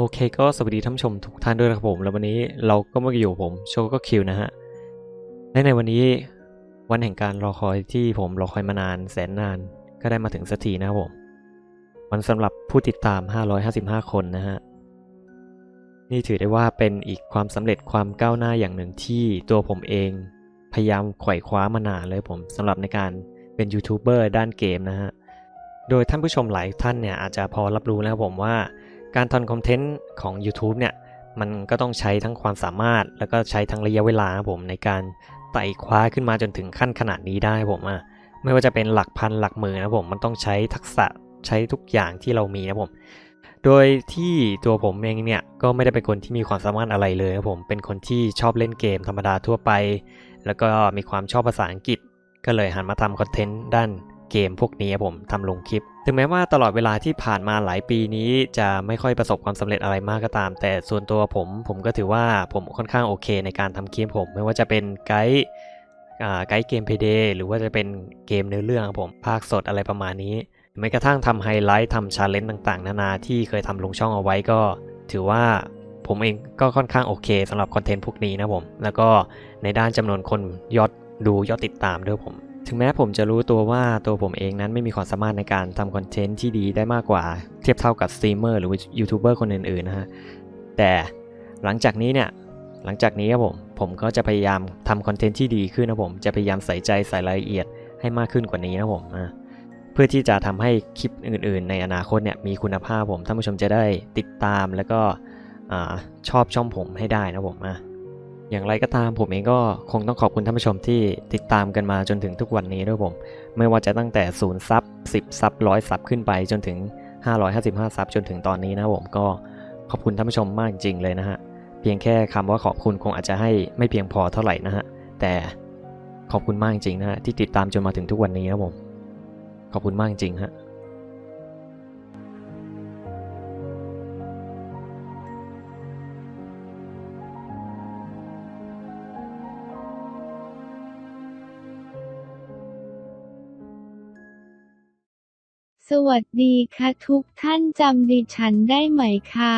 โอเคก็สวัสดีท่านชมทุกท่านด้วยนะครับผม แล้ววันนี้เราก็มาอยู่ผมโชก็คิวนะฮะและในวันนี้วันแห่งการรอคอยที่ผมรอคอยมานานแสนนานก็ได้มาถึงสักทีนะครับผมวันสำหรับผู้ติดตาม 555 คนนะฮะนี่ถือได้ว่าเป็นอีกความสำเร็จความก้าวหน้าอย่างหนึ่งที่ตัวผมเองพยายามไขว่คว้ามานานเลยผมสำหรับในการเป็นยูทูบเบอร์ด้านเกมนะฮะโดยท่านผู้ชมหลายท่านเนี่ยอาจจะพอรับรู้นะครับผมว่า การทำคอนเทนต์ของ YouTube เนี่ย มันก็ต้องใช้ทั้งความสามารถ แล้วก็ใช้ทั้งระยะเวลาผมในการไต่คว้าขึ้นมาจนถึงขั้นขนาดนี้ได้ผมอะไม่ว่าจะเป็นหลักพันหลักหมื่นนะผมมันต้องใช้ทักษะใช้ทุกอย่างที่เรามีนะผม โดยที่ตัวผมเองเนี่ยก็ไม่ได้เป็นคนที่มีความสามารถอะไรเลยนะผมเป็นคนที่ชอบเล่นเกมธรรมดาทั่วไป แล้วก็มีความชอบภาษาอังกฤษ ก็เลยหันมาทำคอนเทนต์ด้าน เกมพวกนี้ผมทำลงคลิป ถึงแม้ว่าตลอดเวลาที่ผ่านมาหลายปีนี้จะไม่ค่อยประสบความสำเร็จอะไรมากก็ตาม แต่ส่วนตัวผมผมก็ถือว่าผมค่อนข้างโอเค ในการทำคลิปผม ไม่ว่าจะเป็นไกด์ไกด์เกมเพย์เดย์หรือว่าจะเป็นเกมเนื้อเรื่องผมภาคสดอะไรประมาณนี้แม้กระทั่งทำไฮไลท์ทำชาเลนจ์ต่างๆ นานาที่เคยทำลงช่องเอาไว้ก็ ถือว่าผมเองก็ค่อนข้างโอเคสำหรับคอนเทนต์พวกนี้นะผม แล้วก็ในด้านจำนวนคนยอดดูยอดติดตามด้วยผม ถึงแม้ผมจะรู้ตัวว่าตัวผมเองนั้นไม่มีความสามารถในการทำคอนเทนต์ที่ดีได้มากกว่า เทียบเท่ากับสตรีมเมอร์หรือยูทูบเบอร์คนอื่นๆนะฮะ แต่หลังจากนี้เนี่ยหลังจากนี้ครับผม ผมก็จะพยายามทำคอนเทนต์ที่ดีขึ้นนะผม จะพยายามใส่ใจใส่รายละเอียดให้มากขึ้นกว่านี้นะผมอะเพื่อที่จะทำให้คลิปอื่น ๆ ในอนาคตเนี่ยมีคุณภาพผมท่านผู้ชมจะได้ติดตามแล้วก็อชอบช่องผมให้ได้นะผมอะ อย่างไรก็ตามผมเองก็คงต้องขอบคุณท่านผู้ชมที่ติดตามกันมาจนถึงทุกวันนี้ด้วยผม ไม่ว่าจะตั้งแต่0ซับ10ซับร้อยซับขึ้นไปจนถึง 555ซับจนถึงตอนนี้นะผมก็ขอบคุณท่านผู้ชมมากจริงเลยนะฮะ เพียงแค่คำว่าขอบคุณคงอาจจะให้ไม่เพียงพอเท่าไหร่นะฮะ แต่ขอบคุณมากจริงนะฮะที่ติดตามจนมาถึงทุกวันนี้นะผม ขอบคุณมากจริงฮะ สวัสดีค่ะทุกท่านจำดิฉันได้ไหมคะ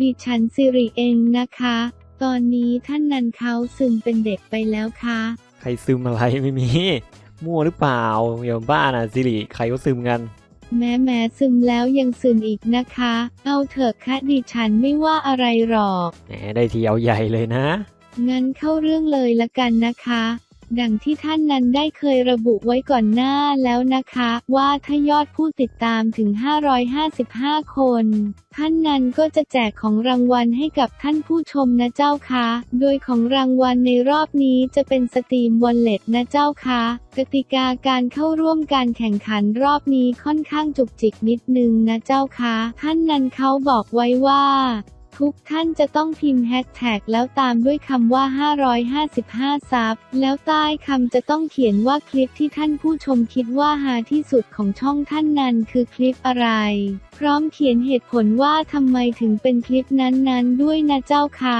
ดิฉันสิริเองนะคะ ตอนนี้ท่านนันเขาซึมเป็นเด็กไปแล้วค่ะใครซึมอะไรไม่มี มั่วหรือเปล่าอย่าบ้านะสิริใครก็ซึมกัน แม้แม้ซึมแล้วยังซึมอีกนะคะ เอาเถอะค่ะดิฉันไม่ว่าอะไรหรอก แหมได้ทีเอาใหญ่เลยนะ งั้นเข้าเรื่องเลยละกันนะคะ ดังที่ท่านนั้นได้เคยระบุไว้ก่อนหน้าแล้วนะคะ ว่าถ้ายอดผู้ติดตามถึง 555 คน ท่านนั้นก็จะแจกของรางวัลให้กับท่านผู้ชมนะเจ้าคะ โดยของรางวัลในรอบนี้จะเป็นสตรีมวอลเล็ตนะเจ้าคะกติกาการเข้าร่วมการแข่งขันรอบนี้ค่อนข้างจุกจิกนิดนึงนะเจ้าคะ ท่านนั้นเขาบอกไว้ว่า ทุกท่านจะต้องพิมพ์แฮชแท็กแล้วตามด้วยคำว่า 555 ซับ แล้วใต้คำจะต้องเขียนว่าคลิปที่ท่านผู้ชมคิดว่าหาที่สุดของช่องท่านนั้นคือคลิปอะไร พร้อมเขียนเหตุผลว่าทำไมถึงเป็นคลิปนั้นๆ ด้วยนะเจ้าคะ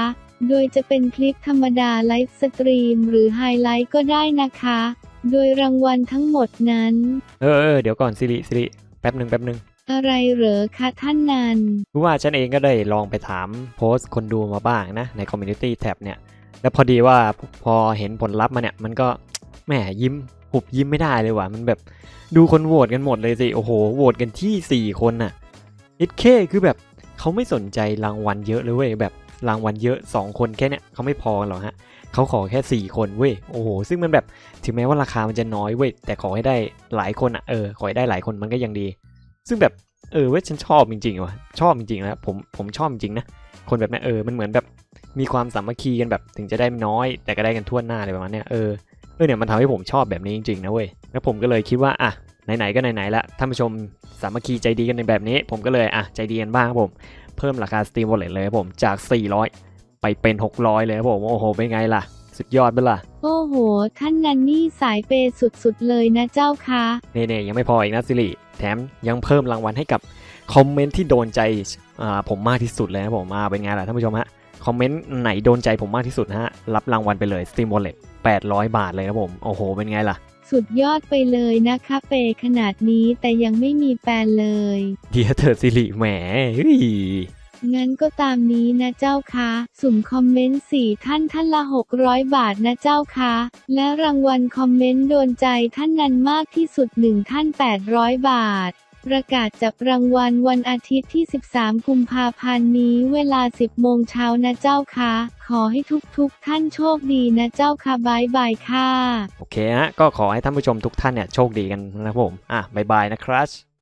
โดยจะเป็นคลิปธรรมดาไลฟ์สตรีมหรือไฮไลท์ก็ได้นะคะ โดยรางวัลทั้งหมดนั้น เออเออเดี๋ยวก่อนสิริสิริแป๊บหนึ่งแป๊บหนึ่ง อะไรเหรอคะท่านนันรู้ว่าฉันเองก็ได้ลองไปถามโพสต์คนดูมาบ้างนะ ในคอมมูนิตี้แท็บเนี่ย แล้วพอดีว่าพอเห็นผลลัพธ์มาเนี่ย มันก็แหมยิ้มหุบยิ้มไม่ได้เลยว่ะ มันแบบดูคนโหวตกันหมดเลยสิ โอ้โห โหวตกันที่ 4 คนน่ะอิดเคคือแบบเขาไม่สนใจรางวัลเยอะเลยเว้ยแบบรางวัลเยอะ 2 คนแค่เนี้ยเขาไม่พอหรอกฮะเขาขอแค่ 4 คนเว้ยโอ้โหซึ่งมันแบบถึงแม้ว่าราคามันจะน้อยเว้ยแต่ขอให้ได้หลายคนอะเออขอให้ได้หลายคนมันก็ยังดี ซึ่งแบบเออเว้ยฉันชอบจริงๆว่ะชอบจริงๆนะผมผมชอบจริงๆนะคนแบบนี้เออมันเหมือนแบบมีความสามัคคีกันแบบถึงจะได้น้อย แต่ก็ได้กันทั่วหน้าอะไรประมาณเนี้ยเออเออเนี่ยมันทำให้ผมชอบแบบนี้จริงๆนะเว้ยแล้วผมก็เลยคิดว่าอะไหนๆก็ไหนๆละท่านผู้ชมสามัคคีใจดีกันในแบบนี้ ผมก็เลยอะใจดีกันบ้างครับผมเพิ่มราคา Steam Wallet เลยครับผมจาก 400 ไปเป็น 600 เลยครับผมโอ้โหเป็นไงล่ะ สุดยอดเปะล่าโอ้โห ท่านนันนี่สายเปย์สุดๆเลยนะเจ้าคะเน่ๆยังไม่พออีกนะสิริแถมยังเพิ่มรางวัลให้กับคอมเมนต์ที่โดนใจอ่าผมมากที่สุดเลยนะผมมาเป็นไงล่ะท่านผู้ชมฮะคอมเมนต์ไหนโดนใจผมมากที่สุดนะฮะรับรางวัลไปเลย Steam Wallet 800 บาทเลยนะผม โอ้โห เป็นไงล่ะ สุดยอดไปเลยนะคะเปย์ขนาดนี้แต่ยังไม่มีแฟนเลย เดียวเธอสิริแหมเฮ้ย งั้นก็ตามนี้นะเจ้าคะ สุ่มคอมเมนต์สี่ท่านท่านละ 600 บาทนะเจ้าคะ และรางวัลคอมเมนต์โดนใจท่านนั้นมากที่สุดหนึ่งท่าน 800 บาท ประกาศจับรางวัลวันอาทิตย์ที่ 13 กุมภาพันธ์นี้เวลา 10 โมงเช้านะเจ้าคะ ขอให้ทุกๆท่านโชคดีนะเจ้าค่ะบายบายค่ะ โอเคฮะ ก็ขอให้ท่านผู้ชมทุกท่านเนี่ยโชคดีกันนะครับผม อะบายบายนะครับ